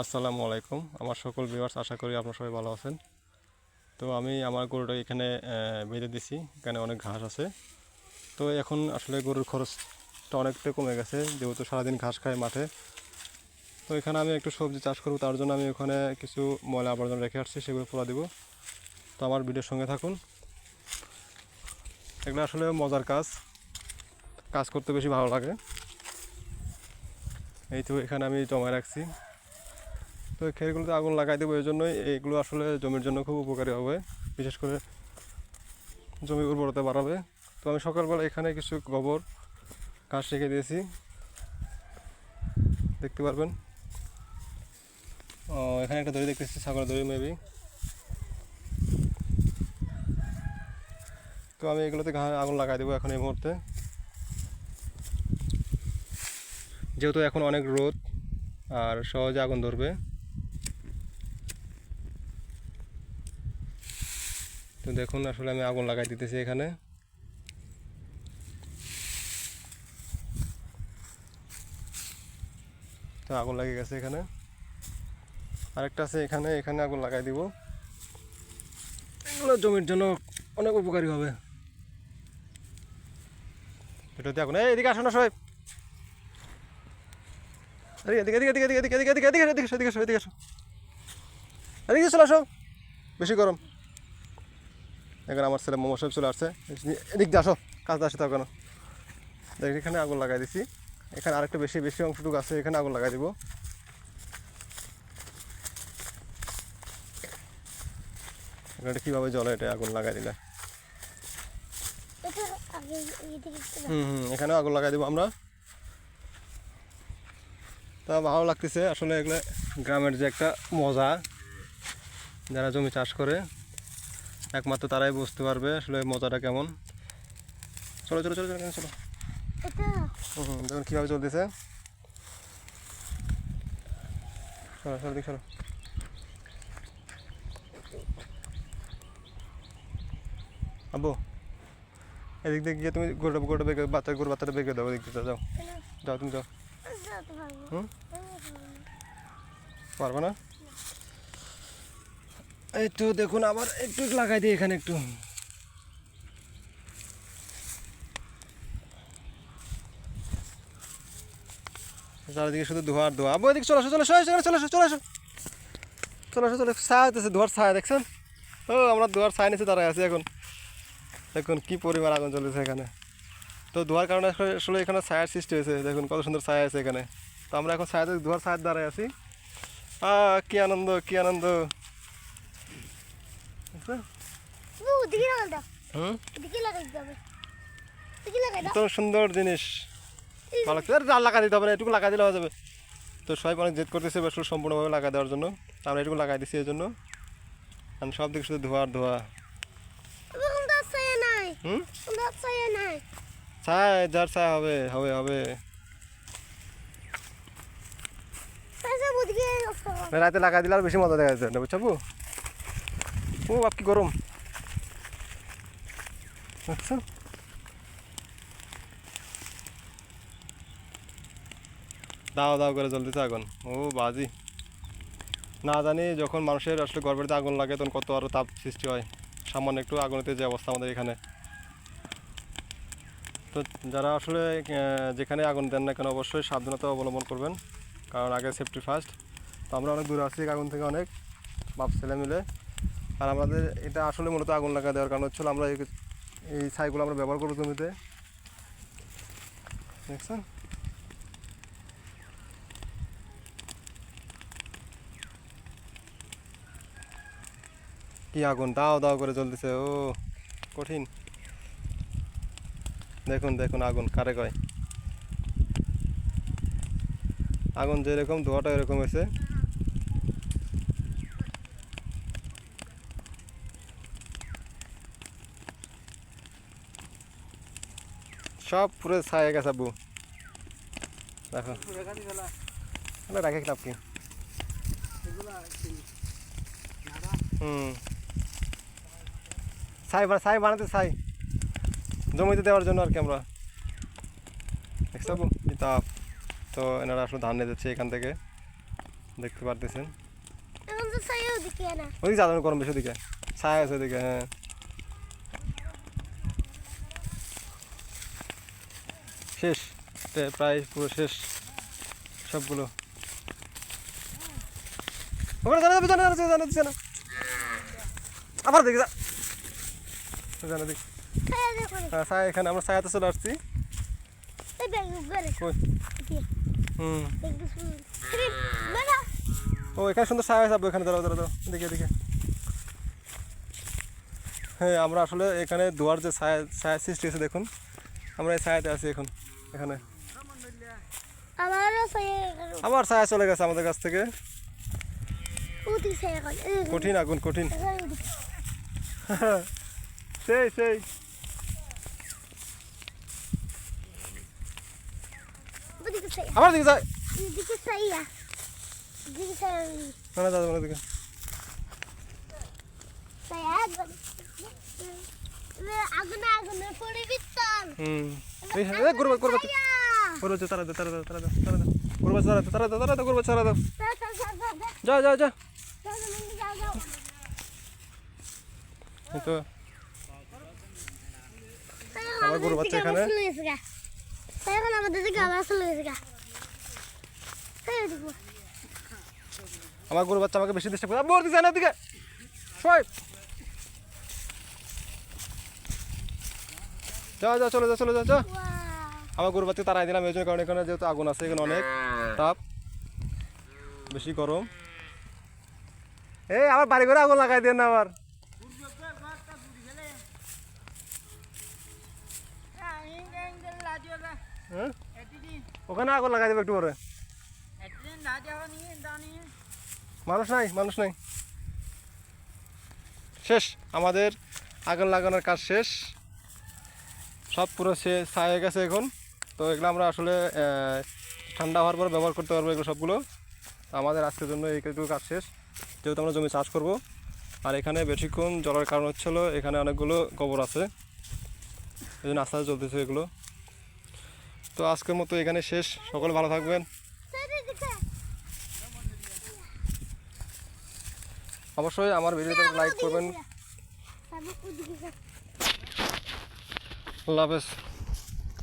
আসসালামু আলাইকুম। আমার সকল ভিউয়ার্স আশা করি আপনারা সবাই ভালো আছেন। তো আমি আমার গরুটা এখানে বেঁধে দিছি। এখানে অনেক ঘাস আছে। তো এখন আসলে গরুর খরচটা অনেকটা কমে গেছে, যেহেতু সারাদিন ঘাস খায় মাঠে। তো এখানে আমি একটু সবজি চাষ করব, তার জন্য আমি ওখানে কিছু ময়লা আবর্জনা রেখে আসছি, সেগুলো পোলা দিব। তো আমার ভিডিওর সঙ্গে থাকুন। এগুলো আসলে মজার কাজ। কাজ করতে বেশি ভালো লাগে। এই তো এখানে আমি জমায় রাখছি। তো খেরগুলোতে আগুন লাগাই দেবো এই জন্যই এইগুলো আসলে জমির জন্য খুব উপকারী হবে। বিশেষ করে জমি উর্বরতা বাড়াবে। তো আমি সকালবেলা এখানে কিছু গোবর, ঘাস রেখে দিয়েছি। দেখতে পারবেন। ও, এখানে একটা দড়ি দেখতেছি, ছাগলের দড়ি মেবি তো আমি এগুলোতে আগুন লাগাই দেবো এখন এই মুহূর্তে। যেহেতু এখন অনেক রোদ, আর সহজে আগুন ধরবে। তো দেখুন আসলে আমি আগুন লাগাই দিতেছি এখানে তো আগুন লাগিয়ে গেছে এখানে আরেকটা আছে এখানে এখানে আগুন লাগাই দিব এগুলো জমির জন্য অনেক উপকারী হবে আগুন এই এদিকে আসো না সবাই এদিকে এদিকে এদিকে এদিকে এদিকে এদিকে এদিকে এদিকে এদিকে এদিকে এদিকে এদিকে চলে আসো বেশি গরম এখন আমার ছেলে মোমো সাহেব চলে আসছে। এদিক দিয়ে আসো কাজটা আসে তখন দেখ এখানে আগুন লাগাই দিছি। এখানে আরেকটা বেশি বেশি অংশটুকু আছে এখানে আগুন লাগাই দিব। এটা কীভাবে জলে এটা আগুন লাগাই দিলে। হুম হুম এখানেও আগুন লাগাই দেবো আমরা। তা ভালো লাগতেছে আসলে এগুলো গ্রামের যে একটা মজা যারা জমি চাষ করে। একমাত্র তারাই বুঝতে পারবে আসলে মজাটা কেমন। চলো চলো চলো চলো চলো। হুম দেখুন কীভাবে চলতেছে। সরো চলো দিক সরো আব্বু এদিক দিয়ে গিয়ে তুমি গরুটা গরুটা বেগে বাচ্চা গরু বাচ্চাটা বেগে দাও এদিক যাও যাও। তুমি যাও। হুম? পারব না। তো দেখুন, আবার একটু লাগাই দিই এখানে একটু। চারিদিকে শুধু ধোয়ার ধোয়া। আবু, এদিকে চলে আসো চলে আসো চলে আসো চলে আসো। চলে আসো, চলে ছায়া হতেছে ধোয়ার ছায়া, দেখছেন? ও, আমরা ধোয়ার ছায়া নিচে দাঁড়ায় আছি এখন। দেখুন কি পরিমাণ আগুন চলেছে এখানে। তো ধোয়ার কারণে আসলে- এখানে ছায়ার সৃষ্টি হয়েছে। দেখুন কত সুন্দর ছায়া আছে এখানে। তো আমরা এখন ছায়াতে ধোয়ার ছায়ার দাঁড়ায় আছি। আহ, কি আনন্দ কি আনন্দ দেখছ? শুধু ওদিকে লাগাই দাও হুম ওদিকে লাগাই যাবে ওদিকে লাগাই দাও তো সুন্দর জিনিস। ভালো লাগছে। আর লাগা দিতে হবে না এটুকু লাগা দিলে হয়ে যাবে। তো সবাই অনেক জেদ করতেছে সম্পূর্ণভাবে লাগা দেওয়ার জন্য। আমরা এটুকু লাগাই এই জন্য। সব দিকে শুধু ধোয়া আর ধোয়া। ছায়া যার ছায় হবে হবে হবে। রাতে লাগা দিলে আর বেশি মজা দেখা যাচ্ছে না বুঝছ? ও বাপ কি গরম। আচ্ছা। দাও দাও করে জ্বলতেছে আগুন। ও বাজি। না জানি যখন মানুষের আসলে গর্ভের আগুন লাগে তখন কত আরও তাপ সৃষ্টি হয়। সামান্য একটু আগুনেতে যে অবস্থা আমাদের এখানে। তো যারা আসলে যেখানে আগুন দেন না কেন অবশ্যই সাবধানতা অবলম্বন করবেন। কারণ আগে সেফটি ফার্স্ট তো আমরা অনেক দূরে আছি আগুন থেকে অনেক। বাপ ছেলে মিলে। আর আমাদের এটা আসলে মূলত আগুন লাগা দেওয়ার কারণ হচ্ছিল আমরা এই ছাইগুলো আমরা ব্যবহার করব জমিতে। দেখছেন? কি আগুন, দাও দাও করে জ্বলতেছে, ও, কঠিন। দেখুন দেখুন আগুন, কারে কয়? আগুন যেরকম, ধোয়াটা এরকম হয়েছে। সব পুরো ছায়া গেছে আব্বু। দেখো। না রাখে লাভ কি? হুম। ছাই বা- ছাই বানাতে ছাই। জমিতে দেওয়ার জন্য আর কি আমরা। দেখছ আব্বু? কি তাপ তো এনারা আসলে ধান নিয়ে যাচ্ছে এখান থেকে। দেখতে পারতেছেন। ওদিকে না। গরম বেশি ওদিকে। ছায়া আছে ওদিকে হ্যাঁ শেষ প্রায়- প্রায় পুরো শেষ সবগুলো। ওখানে জানা যাবে জানা যাচ্ছে না আবার দেখি জানা দেখি। হ্যাঁ এখানে, আমরা ছায়াতে চলে আসছি। ও, এখানে সুন্দর ছায়া যাব এখানে দাঁড়াও দাঁড়াও। দেখে দেখে। হ্যাঁ আমরা আসলে এখানে দুয়ার যে ছায়া ছায়া সৃষ্টি হয়েছে, দেখুন। আমরা এই ছায়াতে আছি এখন, এখানে। আবার ছায়া চলে গেছে আমাদের কাছ থেকে। কঠিন আগুন কঠিন। সেই সেই। আবার দিকে যায় না আগুনে আগুনে পড়ে বিত্তল হুম। এই তারা তো। আমার গরু বাচ্চা আমাকে বেশি ডিস্টার্ব করে। আবার দিকে না দিকে যা যা, চলে যা চলে যা যা। আমার গরু বাচ্চা তারাই দিলাম, এই জন্য কারণ এখানে যেহেতু আগুন আছে, এখানে অনেক তাপ, বেশি গরম। এই আমার বাড়ি করে আগুন লাগাই দেন না আবার। হ্যাঁ? ওখানে আগুন লাগাই দেবে একটু পরে। মানুষ নাই মানুষ নাই। শেষ, আমাদের আগুন লাগানোর কাজ শেষ। সব পুরো সে ছায়ে গেছে এখন। তো এগুলো আমরা আসলে ঠান্ডা হওয়ার পর ব্যবহার করতে পারব এগুলো সবগুলো। আমাদের আজকের জন্য এইটুকু কাজ শেষ। যেহেতু আমরা জমি চাষ করব আর এখানে বেশিক্ষণ জলের কারণ হচ্ছিল এখানে অনেকগুলো গোবর আছে। এই জন্য আস্তে আস্তে চলতেছে এগুলো। তো আজকের মতো এখানে শেষ। সকলে ভালো থাকবেন। অবশ্যই আমার ভিডিওতে লাইক করবেন। ওদিকে যা। আল্লাহ হাফেজ।